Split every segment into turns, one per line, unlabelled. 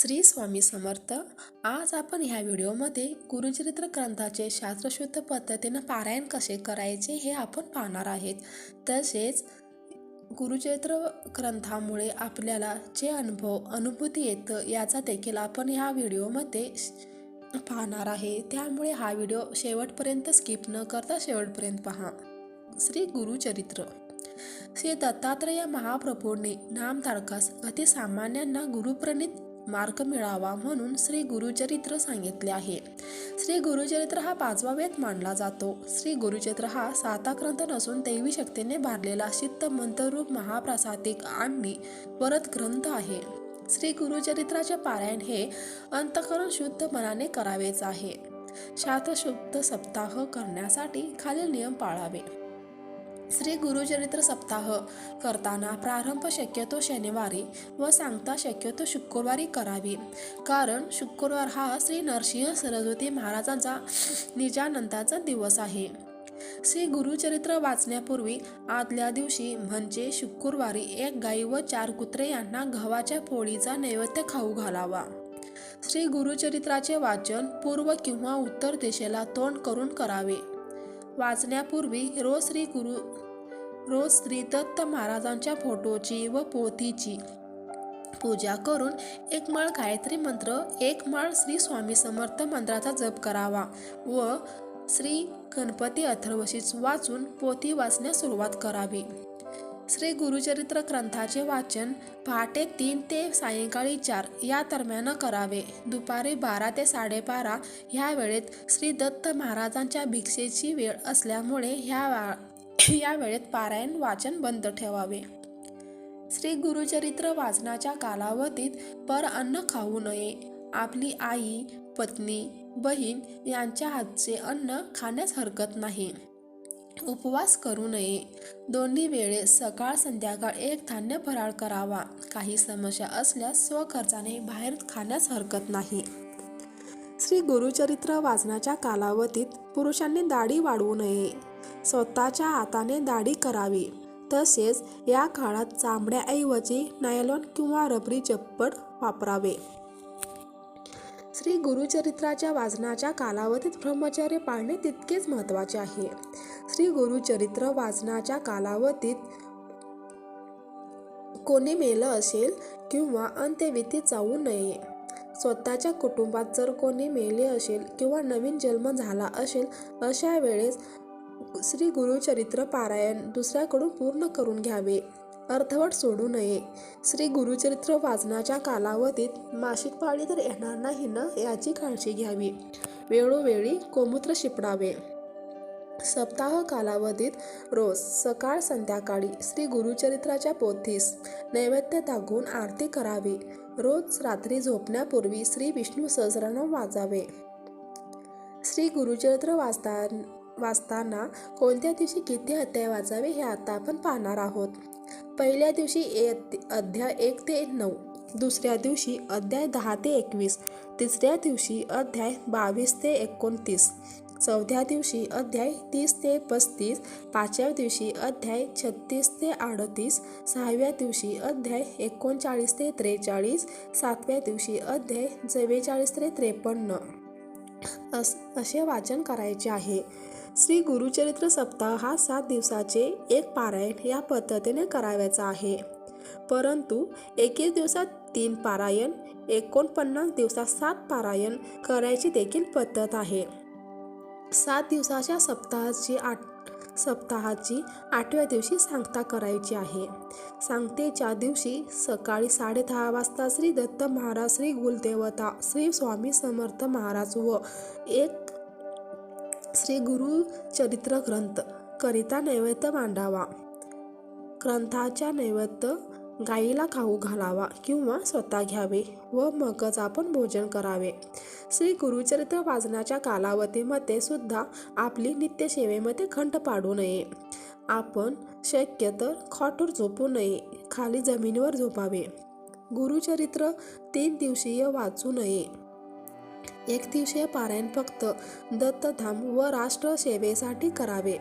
श्री स्वामी समर्थ. आज आपण ह्या व्हिडिओमध्ये गुरुचरित्र ग्रंथाचे शास्त्रशुद्ध पद्धतीनं पारायण कसे करायचे हे आपण पाहणार आहेत. तसेच गुरुचरित्र ग्रंथामुळे आपल्याला जे अनुभव अनुभूती येतं याचा देखील आपण ह्या व्हिडिओमध्ये श- पाहणार आहे. त्यामुळे हा व्हिडिओ शेवटपर्यंत स्किप न करता शेवटपर्यंत पहा. श्री गुरुचरित्र. श्री दत्तात्रेय महाप्रभूंनी नामधारकास अतिसामान्यांना गुरुप्रणित मार्ग मिळावा म्हणून श्री गुरुचरित्र सांगितले आहे. श्री गुरुचरित्र हा पाचवा वेद मानला जातो. श्री गुरुचरित्र हा साताक्रंथ नसून दैवी शक्तीने भारलेला शित्त मंत्ररूप महाप्रासादिक आणि परत ग्रंथ आहे. श्री गुरुचरित्राचे पारायण हे अंतकरण शुद्ध मनाने करावेच आहे. शास्त्रशुद्ध सप्ताह करण्यासाठी खालील नियम पाळावे. श्री गुरुचरित्र सप्ताह करताना प्रारंभ शक्यतो शनिवारी व सांगता शक्यतो शुक्रवारी करावी. कारण शुक्रवार हा श्री नरसिंह सरस्वती महाराजांचा निजानंदाचा दिवस आहे. श्री गुरुचरित्र वाचण्यापूर्वी आदल्या दिवशी म्हणजे शुक्रवारी एक गाई व चार कुत्रे यांना गव्हाच्या पोळीचा नैवेद्य खाऊ घालावा. श्री गुरुचरित्राचे वाचन पूर्व किंवा उत्तर दिशेला तोंड करून करावे. वाचण्यापूर्वी रोज श्री गुरु रोज श्री दत्त महाराजांच्या फोटोची व पोथीची पूजा करून एक माळ गायत्री मंत्र एक माळ श्री स्वामी समर्थ मंत्राचा जप करावा व श्री गणपती अथर्वशीच वाचून पोथी वाचण्यास सुरुवात करावी. श्री गुरुचरित्र ग्रंथाचे वाचन पहाटे तीन ते सायंकाळी चार या दरम्यान करावे. दुपारी बारा ते साडेबारा ह्या वेळेत श्री दत्त महाराजांच्या भिक्षेची वेळ असल्यामुळे ह्या वा- या वेळेत पारायण वाचन बंद ठेवावे. श्री गुरुचरित्र वाचनाच्या कालावधीत पर अन्न खाऊ नये. आपली आई पत्नी बहीण यांच्या हातचे अन्न खाण्यास हरकत नाही. उपवास करू नये. दोन्ही वेळेस सकाळ संध्याकाळ एक धान्य फराळ करावा. काही समस्या असल्यास स्वखर्चाने बाहेर खाण्यास हरकत नाही. श्री गुरुचरित्र वाचनाच्या कालावधीत पुरुषांनी दाढी वाढवू नये. स्वतःच्या हाताने दाढी करावी. तसेच या काळात चामड्याऐवजी नायलॉन किंवा रबरी चप्पड वापरावे. श्री गुरुचरित्राच्या वाचनाच्या कालावधीत ब्रह्मचर्य पाळणे तितकेच महत्त्वाचे आहे. श्री गुरुचरित्र वाचनाच्या कालावधीत कोणी मेलं असेल किंवा अंत्यविधी जाऊ नये. स्वतःच्या कुटुंबात जर कोणी मेले असेल किंवा नवीन जन्म झाला असेल अशा वेळेस श्री गुरुचरित्र पारायण दुसऱ्याकडून पूर्ण करून घ्यावे. अर्धवट सोडू नये. श्री गुरुचरित्र वाचनाच्या कालावधीत मासिक पाळी तर येणार नाही ना याची काळजी घ्यावी. वेळोवेळी गोमूत्र शिपडावे. सप्ताह कालावधीत रोज सकाळ संध्याकाळी श्री गुरुचरित्राच्या पोथीस नैवेद्य दाखवून आरती करावी. रोज रात्री झोपण्यापूर्वी श्री विष्णू सहस्रनाम वाजावे. श्री गुरुचरित्र वाचता वाचताना कोणत्या दिवशी किती अध्याय वाचावे हे आता आपण पाहणार आहोत. पहिल्या दिवशी अध्याय एक ते नऊ दुसऱ्या दिवशी अध्याय दहा ते एकवीस तिसऱ्या दिवशी अध्याय बावीस ते एकोणतीस चौथ्या दिवशी अध्याय तीस ते पस्तीस पाचव्या दिवशी अध्याय छत्तीस ते अडतीस सहाव्या दिवशी अध्याय एकोणचाळीस ते त्रेचाळीस सातव्या दिवशी अध्याय चव्वेचाळीस ते त्रेपन्न. अस असे वाचन करायचे आहे. श्री गुरुचरित्र सप्ताह हा सात दिवसाचे एक पारायण या पद्धतीने करावयाचा आहे. परंतु एकेच दिवसात तीन पारायण एकोणपन्नास दिवसात सात पारायण करायची देखील पद्धत आहे. सात दिवसाच्या सप्ताहाची आठ सप्ताहाची आठव्या दिवशी सांगता करायची आहे. सांगतेच्या दिवशी सकाळी साडेदहा वाजता श्री दत्त महाराज श्री गुलदेवता श्री स्वामी समर्थ महाराज व एक श्री गुरु चरित्र ग्रंथ करिता नैवेद्य मांडावा. ग्रंथाच्या नैवेद्य गाईला खाऊ घालावा किंवा स्वतः घ्यावे व मगच आपण भोजन करावे. श्री गुरुचरित्र वाचनाच्या कालावधीमध्ये सुद्धा आपली नित्यसेवेमध्ये खंड पाडू नये. आपण शक्य तर खॉटवर झोपू नये खाली जमिनीवर झोपावे. गुरुचरित्र तीन दिवसीय वाचू नये. एक दिवसीय पारायण फक्त दत्तधाम व राष्ट्र सेवेसाठी करावे.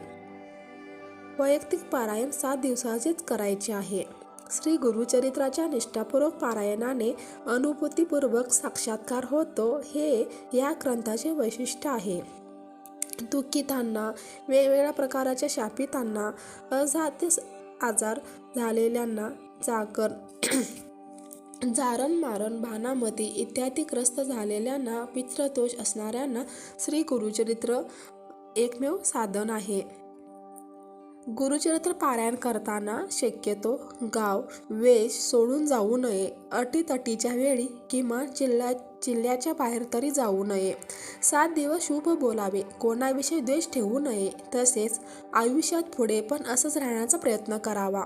वैयक्तिक पारायण सात दिवसाचेच करायचे आहे. श्री गुरुचरित्राच्या निष्ठापूर्वक पारायणाने अनुभूतीपूर्वक साक्षात्कार होतो हे या ग्रंथाचे वैशिष्ट्य आहे. दुःखितांना वेगवेगळ्या प्रकाराच्या शापितांना असाध्य आजार झालेल्यांना जागर जारण मारण भानामती इत्यादी ग्रस्त झालेल्यांना पितृदोष असणाऱ्यांना श्री गुरुचरित्र एकमेव साधन आहे. गुरुचरित्र पारायण करताना शक्यतो गाव वेश सोडून जाऊ नये. अटीतटीच्या वेळी किंवा जिल्ह्या जिल्ह्याच्या बाहेर तरी जाऊ नये. सात दिवस शुभ बोलावे कोणाविषयी द्वेष ठेवू नये. तसेच आयुष्यात पुढे पण असंच राहण्याचा प्रयत्न करावा.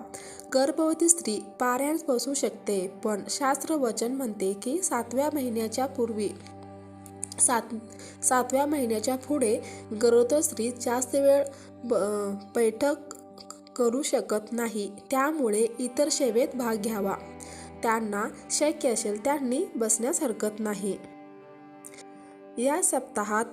गर्भवती स्त्री पारायण बसू शकते पण शास्त्र वचन म्हणते की सातव्या महिन्याच्या पूर्वी सात सातव्या महिन्याच्या पुढे गरोदर स्त्री जास्त वेळ ब बैठक करू शकत नाही. त्यामुळे इतर सेवेत भाग घ्यावा. त्यांना शक्य असेल त्यांनी बसण्यास हरकत नाही. या सप्ताहात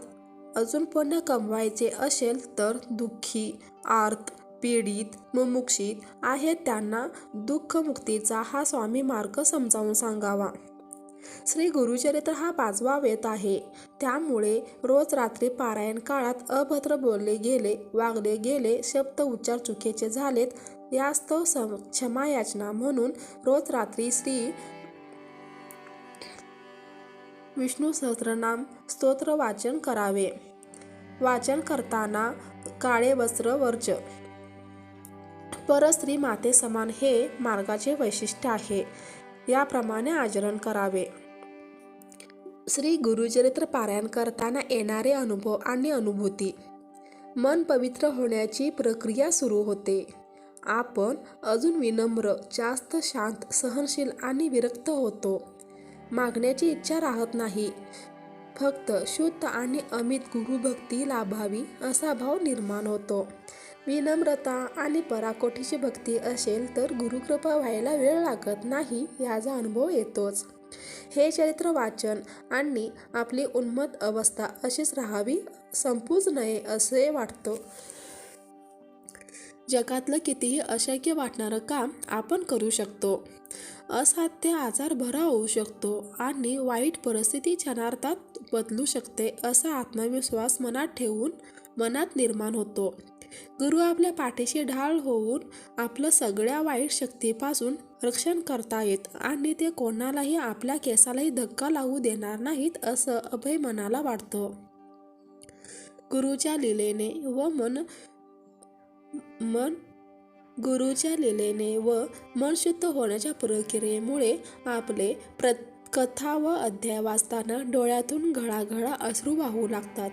अजून पुण्य कमवायचे असेल तर दुःखी आर्त पीडित मुमुक्षित आहेत. त्यांना दुःखमुक्तीचा हा स्वामी मार्ग समजावून सांगावा. श्री गुरुचरित्र हा पाचवा वेत आहे. त्यामुळे रोज रात्री पारायण काळात अभद्र बोलले गेले वागले गेले शब्द उच्चार चुकीचे झालेत यास्तव सम क्षमायाचना म्हणून रोज रात्री श्री विष्णू सहस्रनाम स्तोत्र वाचन करावे. वाचन करताना काळे वस्त्र वर्ज. परस्त्री माते समान हे मार्गाचे वैशिष्ट्य आहे. याप्रमाणे आचरण करावे. श्री गुरुचरित्र पारायण करताना येणारे अनुभव आणि अनुभूती. मन पवित्र होण्याची प्रक्रिया सुरू होते. आपण अजून विनम्र जास्त शांत सहनशील आणि विरक्त होतो. मागण्याची इच्छा राहत नाही. फक्त शुद्ध आणि अमित गुरुभक्ती लाभावी असा भाव निर्माण होतो. विनम्रता आणि पराकोटीची भक्ती असेल तर गुरुकृपा व्हायला वेळ लागत नाही याचा अनुभव येतोच. हे चरित्र वाचन आणि आपली उन्मत अवस्था अशीच राहावी संपूच नये असे वाटतं. जगातलं कितीही अशक्य वाटणारं काम आपण करू शकतो. असाध्य आजार बरा होऊ शकतो आणि वाईट परिस्थिती क्षणार्थात बदलू शकते असा आत्मविश्वास मनात ठेवून मनात निर्माण होतो. गुरु आपल्या पाठीशी ढाल होऊन आपलं सगळ्या वाईट शक्तीपासून रक्षण करतायत आणि ते कोणालाही आपल्या केसालाही धक्का लावू देणार नाहीत असं अभय मनाला वाटतं. गुरुच्या लिलेने व मन मन गुरुच्या लिलेने व मन शुद्ध होण्याच्या प्रक्रियेमुळे आपले प्र कथा व अध्याय वाचताना डोळ्यातून घळाघळा अश्रू वाहू लागतात.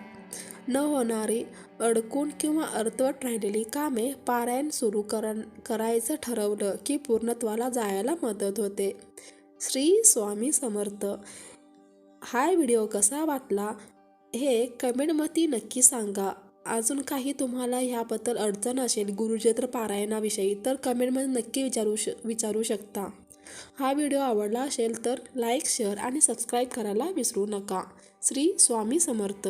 न होणारी अडकून किंवा अर्धवट राहिलेली कामे पारायण सुरू कर करायचं ठरवलं की पूर्णत्वाला जायला मदत होते. श्री स्वामी समर्थ. हा व्हिडिओ कसा वाटला? हे कमेंटमध्ये नक्की सांगा. अजून काही तुम्हाला ह्याबद्दल अडचण असेल गुरुजेत्र पारायणाविषयी तर कमेंटमध्ये नक्की विचारू श विचारू शकता. हा व्हिडिओ आवडला असेल तर लाईक शेअर आणि सबस्क्राईब करायला विसरू नका. श्री स्वामी समर्थ.